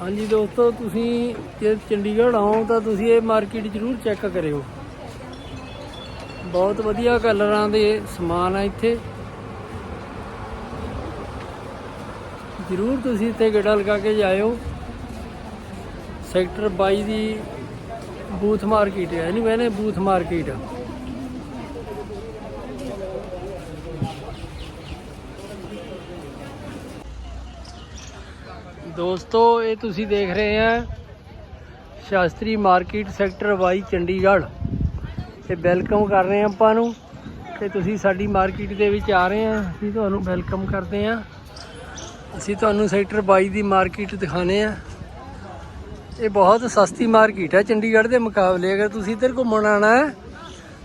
ਹਾਂਜੀ ਦੋਸਤੋ, ਤੁਸੀਂ ਜੇ ਚੰਡੀਗੜ੍ਹ ਆਓ ਤਾਂ ਤੁਸੀਂ ਇਹ ਮਾਰਕੀਟ ਜ਼ਰੂਰ ਚੈੱਕ ਕਰਿਓ। ਬਹੁਤ ਵਧੀਆ ਕਲਰਾਂ ਦੇ ਸਮਾਨ ਆ ਇੱਥੇ। ਜ਼ਰੂਰ ਤੁਸੀਂ ਇੱਥੇ ਗੇੜਾ ਲਗਾ ਕੇ ਜਾਇਓ। ਸੈਕਟਰ 22 ਦੀ ਬੂਥ ਮਾਰਕੀਟ ਹੈ ਨਹੀਂ ਕਹਿੰਦੇ ਬੂਥ ਮਾਰਕੀਟ ਦੋਸਤੋ, ਇਹ ਤੁਸੀਂ ਦੇਖ ਰਹੇ ਆ ਸ਼ਾਸਤਰੀ ਮਾਰਕੀਟ ਸੈਕਟਰ 22 ਚੰਡੀਗੜ੍ਹ। ਤੇ ਵੈਲਕਮ ਕਰ ਰਹੇ ਆ ਆਪਾਂ ਨੂੰ। ਤੇ ਤੁਸੀਂ ਸਾਡੀ ਮਾਰਕੀਟ ਦੇ ਵਿੱਚ ਆ ਰਹੇ ਆ। ਅਸੀਂ ਤੁਹਾਨੂੰ ਵੈਲਕਮ ਕਰਦੇ ਆ। ਅਸੀਂ ਤੁਹਾਨੂੰ ਸੈਕਟਰ 22 ਦੀ ਮਾਰਕੀਟ ਦਿਖਾਣੇ ਆ। ਇਹ ਬਹੁਤ ਸਸਤੀ ਮਾਰਕੀਟ ਹੈ। ਚੰਡੀਗੜ੍ਹ ਦੇ ਮੁਕਾਬਲੇ ਅਗਰ ਤੁਸੀਂ ਇੱਧਰ ਘੁੰਮਣ ਆਣਾ ਹੈ,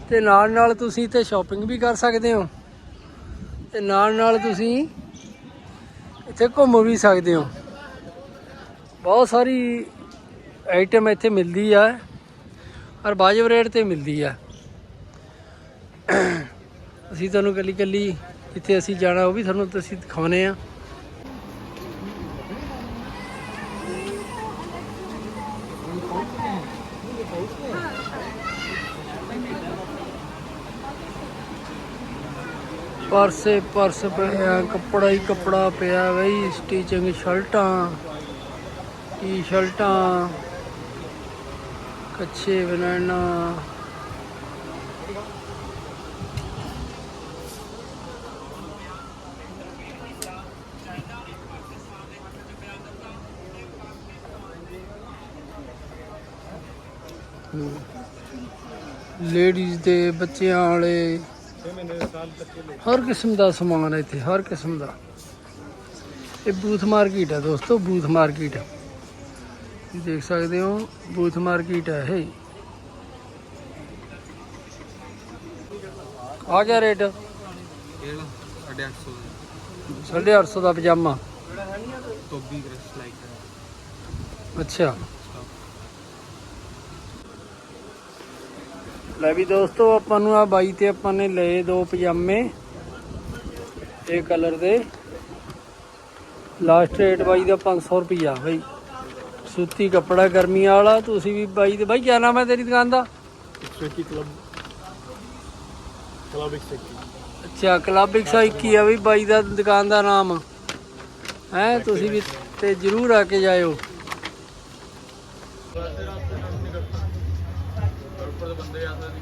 ਤੇ ਨਾਲ ਨਾਲ ਤੁਸੀਂ ਇੱਥੇ ਸ਼ਾਪਿੰਗ ਵੀ ਕਰ ਸਕਦੇ ਹੋ। ਤੇ ਨਾਲ ਨਾਲ ਤੁਸੀਂ ਇੱਥੇ ਘੁੰਮ ਵੀ ਸਕਦੇ ਹੋ। ਬਹੁਤ ਸਾਰੀ ਆਈਟਮ ਇੱਥੇ ਮਿਲਦੀ ਆ ਔਰ ਵਾਜਬ ਰੇਟ ਤੇ ਮਿਲਦੀ ਆ। ਅਸੀਂ ਤੁਹਾਨੂੰ ਕੱਲੀ ਕੱਲੀ ਜਿੱਥੇ ਅਸੀਂ ਜਾਣਾ, ਉਹ ਵੀ ਤੁਹਾਨੂੰ ਅਸੀਂ ਦਿਖਾਉਨੇ ਆ। ਪਰਸੇ ਪਰਸ ਪਿਆ ਕੱਪੜਾ ਹੀ ਕੱਪੜਾ ਪਿਆ ਬਈ ਸਟੀਚਿੰਗ ਸ਼ਰਟਾਂ ਟੀ ਸ਼ਰਟਾਂ ਕੱਚੇ ਬਨਾਨਾ ਲੇਡੀਜ਼ ਦੇ ਬੱਚਿਆਂ ਵਾਲੇ, ਹਰ ਕਿਸਮ ਦਾ ਸਮਾਨ ਹੈ ਇੱਥੇ, ਹਰ ਕਿਸਮ ਦਾ। ਇਹ ਬੂਥ ਮਾਰਕੀਟ ਹੈ ਦੋਸਤੋ, ਬੂਥ ਮਾਰਕੀਟ ਤੁਸੀਂ ਦੇਖ ਸਕਦੇ ਹੋ ਬੂਥ ਮਾਰਕੀਟ ਹੈ ਇਹ। ਆ ਗਿਆ ਰੇਟ। ਇਹ ਸਾਢੇ 800 850 ਦਾ ਪਜਾਮਾ। ਤੋਂ ਗ੍ਰੈਸ ਲਾਈਕ ਅੱਛਾ। ਲੈ ਵੀ ਦੋਸਤੋ, ਆਪਾਂ ਨੂੰ ਆ ਬਾਈ ਤੇ ਆਪਾਂ ਨੇ ਲਏ ਦੋ ਪਜਾਮੇ। ਇਹ ਕਲਰ ਦੇ। ਲਾਸਟ ਰੇਟ ਬਾਈ ਦਾ 500 ਰੁਪਿਆ ਬਾਈ। ਸੂਤੀ ਕੱਪੜਾ ਗਰਮੀਆਂ ਵਾਲਾ ਤੁਸੀਂ ਵੀ ਬਾਈ ਦੇ ਬਾਈ ਕੀ ਨਾਮ ਹੈ ਤੇਰੀ ਦੁਕਾਨ ਦਾ? Sweety Club. ਕਲੱਬ ਐਕਸੈਕਟਲੀ ਅੱਛਾ ਕਲੱਬ 121 ਆ ਵੀ ਬਾਈ ਦਾ ਦੁਕਾਨ ਦਾ ਨਾਮ। ਹੈ ਤੁਸੀਂ ਵੀ ਤੇ ਜਰੂਰ ਆ ਕੇ ਜਾਇਓ। ਉੱਪਰ ਦੇ ਬੰਦੇ ਆਉਂਦੇ ਨਹੀਂ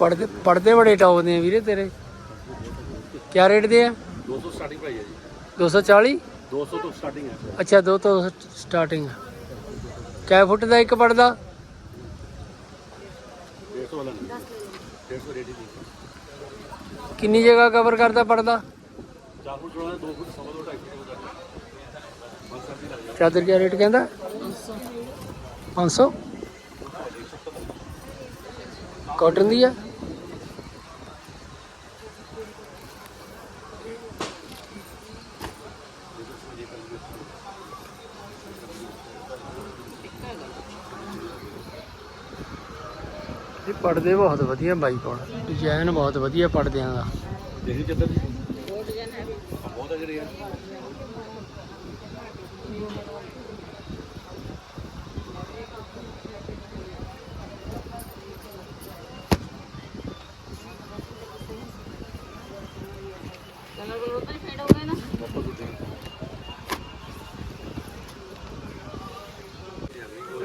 ਪੜਦੇ ਪੜਦੇ ਬੜੇ ਟੌਪ ਦੇ ਆ ਵੀਰੇ ਤੇਰੇ। ਕਿਆ ਰੇਟ ਦੇ ਆ? 200 ਸਟਾਰਟਿੰਗ ਪ੍ਰਾਈਸ ਹੈ ਜੀ। 240 200 ਤੋਂ ਸਟਾਰਟਿੰਗ ਹੈ। ਅੱਛਾ ਦੋ ਤੋਂ ਸਟਾਰਟਿੰਗ ਕੈ ਫੁੱਟ ਦਾ ਇੱਕ ਪੜਦਾ 150 ਵਾਲਾ ਨਹੀਂ। 150 ਰੇਟ ਦੀ ਕਿੰਨੀ ਜਗ੍ਹਾ ਕਵਰ ਕਰਦਾ ਪੜਦਾ 4 ਫੁੱਟ ਚੌੜਾ 2 ਫੁੱਟ ਸਵਾ 2 2.5 ਫੁੱਟ ਦਾ ਬਸ ਸਰਦੀ ਲੱਗ ਚਾਦਰ ਕਿਆ ਰੇਟ ਕਹਿੰਦਾ? 500 ਕਾਟਨ ਦੀ ਆ ਇਹ ਪੜਦੇ ਬਹੁਤ ਵਧੀਆ ਬਾਈ ਕੋਲ ਡਿਜ਼ਾਈਨ ਬਹੁਤ ਵਧੀਆ ਪੜਦਿਆਂ ਦਾ। ਦੇਖੀ ਚੱਦਰ ਦੀ ਬਹੁਤ ਡਿਜ਼ਾਈਨ ਹੈ ਬਹੁਤ ਹੈ ਜਿਹੜੇ ਆ।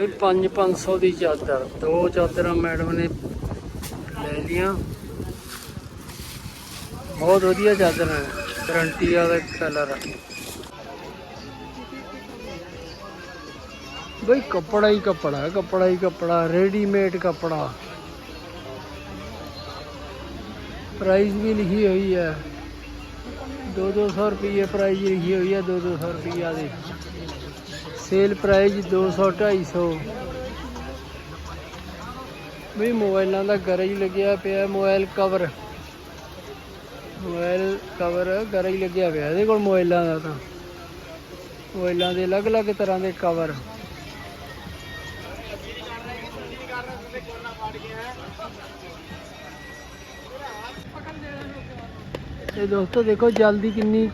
ਇਹ 5 500 ਦੀ ਚਾਦਰ। ਦੋ ਚਾਦਰਾਂ ਮੈਡਮ ਨੇ ਲੈ ਲੀਆਂ ਬਹੁਤ ਵਧੀਆ ਚਾਦਰਾਂ ਗਰੰਟੀ ਵਾਲਾ ਕਲਰ ਬਈ ਕੱਪੜਾ ਹੀ ਕੱਪੜਾ ਕੱਪੜਾ ਹੀ ਕੱਪੜਾ ਰੈਡੀਮੇਡ ਕੱਪੜਾ। ਪ੍ਰਾਈਸ ਵੀ ਲਿਖੀ ਹੋਈ ਹੈ। 2-200 ਰੁਪਏ ਪ੍ਰਾਈਸ ਲਿਖੀ ਹੋਈ ਹੈ 2-200 ਰੁਪਈਆ ਦੀ। ਸੇਲ ਪ੍ਰਾਈਸ 200 250 ਵੀ ਮੋਬਾਈਲਾਂ ਦਾ ਗਰਜ ਲੱਗਿਆ ਪਿਆ ਮੋਬਾਈਲ ਕਵਰ ਮੋਬਾਈਲ ਕਵਰ ਗਰਜ ਲੱਗਿਆ ਪਿਆ, ਇਹਦੇ ਕੋਲ ਮੋਬਾਈਲਾਂ ਦਾ ਤਾਂ। ਮੋਬਾਈਲਾਂ ਦੇ ਅਲੱਗ-ਅਲੱਗ ਤਰ੍ਹਾਂ ਦੇ ਕਵਰ ਇਹ ਦੋਸਤੋ ਦੇਖੋ, ਜਲਦੀ ਕਿੰਨੀ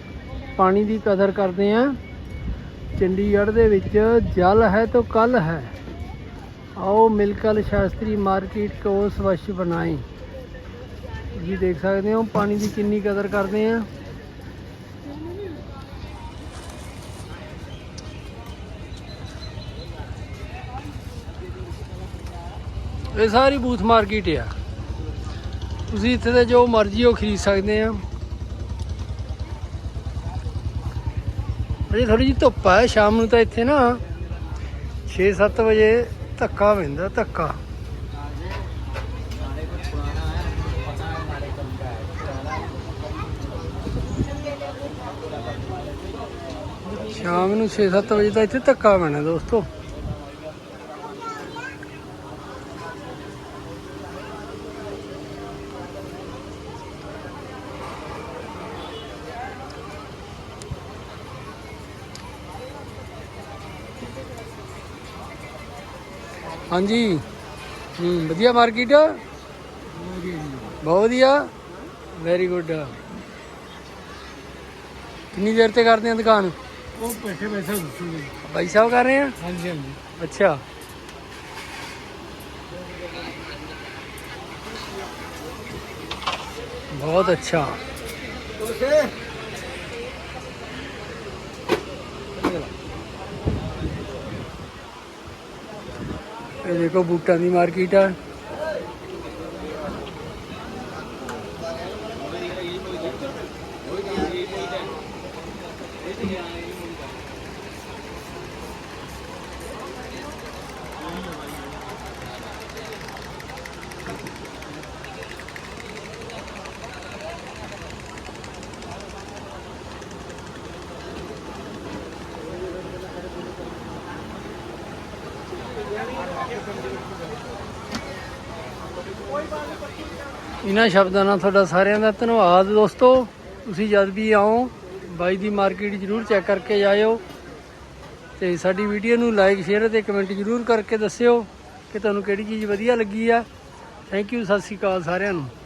ਪਾਣੀ ਦੀ ਕਦਰ ਕਰਦੇ ਆ। ਚੰਡੀਗੜ੍ਹ ਦੇ ਵਿੱਚ ਜਲ ਹੈ ਤਾਂ ਕੱਲ ਹੈ। ਆਓ ਮਿਲਕਲ ਸ਼ਾਸਤਰੀ ਮਾਰਕੀਟ ਕੋ ਸਵੱਛ ਬਣਾਏ ਜੀ ਦੇਖ ਸਕਦੇ ਹੋ, ਪਾਣੀ ਦੀ ਕਿੰਨੀ ਕਦਰ ਕਰਦੇ ਆ ਇਹ ਸਾਰੀ ਬੂਥ ਮਾਰਕੀਟ ਆ। ਤੁਸੀਂ ਇੱਥੇ ਦੇ ਜੋ ਮਰਜ਼ੀ ਉਹ ਖਰੀਦ ਸਕਦੇ ਆ ਅਜੇ ਥੋੜੀ ਜਿਹੀ ਧੁੱਪ ਆ, ਸ਼ਾਮ ਨੂੰ ਤਾਂ ਇੱਥੇ ਨਾ 6-7 ਵਜੇ ਧੱਕਾ ਪੈਂਦਾ, ਧੱਕਾ। ਸ਼ਾਮ ਨੂੰ 6-7 ਵਜੇ ਤਾਂ ਇੱਥੇ ਧੱਕਾ ਪੈਣਾ ਦੋਸਤੋ। ਹਾਂਜੀ। ਹੂੰ ਵਧੀਆ ਮਾਰਕੀਟ? ਬਹੁਤ ਵਧੀਆ। ਵੈਰੀ ਗੁੱਡ ਕਿੰਨੀ ਦੇਰ ਤੇ ਕਰਦੇ ਆ ਦੁਕਾਨ? ਉਹ ਪੈਸੇ ਪੈਸੇ ਦੱਸੂਗੇ। ਭਾਈ ਸਾਹਿਬ ਕਰ ਰਹੇ ਆ? ਹਾਂਜੀ ਹਾਂਜੀ। ਅੱਛਾ। ਬਹੁਤ ਅੱਛਾ। ਇਹ ਦੇਖੋ ਬੂਟਾਂ ਦੀ ਮਾਰਕੀਟ ਆ। ਇਹਨਾਂ ਸ਼ਬਦਾਂ ਨਾਲ ਤੁਹਾਡਾ ਸਾਰਿਆਂ ਦਾ ਧੰਨਵਾਦ। ਦੋਸਤੋ, ਤੁਸੀਂ ਜਦ ਵੀ ਆਓ, ਬਾਈ ਦੀ ਮਾਰਕੀਟ ਜਰੂਰ ਚੈੱਕ ਕਰਕੇ ਜਾਇਓ ਤੇ ਸਾਡੀ ਵੀਡੀਓ ਨੂੰ ਲਾਈਕ, ਸ਼ੇਅਰ ਤੇ ਕਮੈਂਟ ਜਰੂਰ ਕਰਕੇ ਦੱਸਿਓ ਕਿ ਤੁਹਾਨੂੰ ਕਿਹੜੀ ਚੀਜ਼ ਵਧੀਆ ਲੱਗੀ ਆ। ਥੈਂਕ ਯੂ ਸਤਿ ਸ਼੍ਰੀ ਅਕਾਲ ਸਾਰਿਆਂ ਨੂੰ।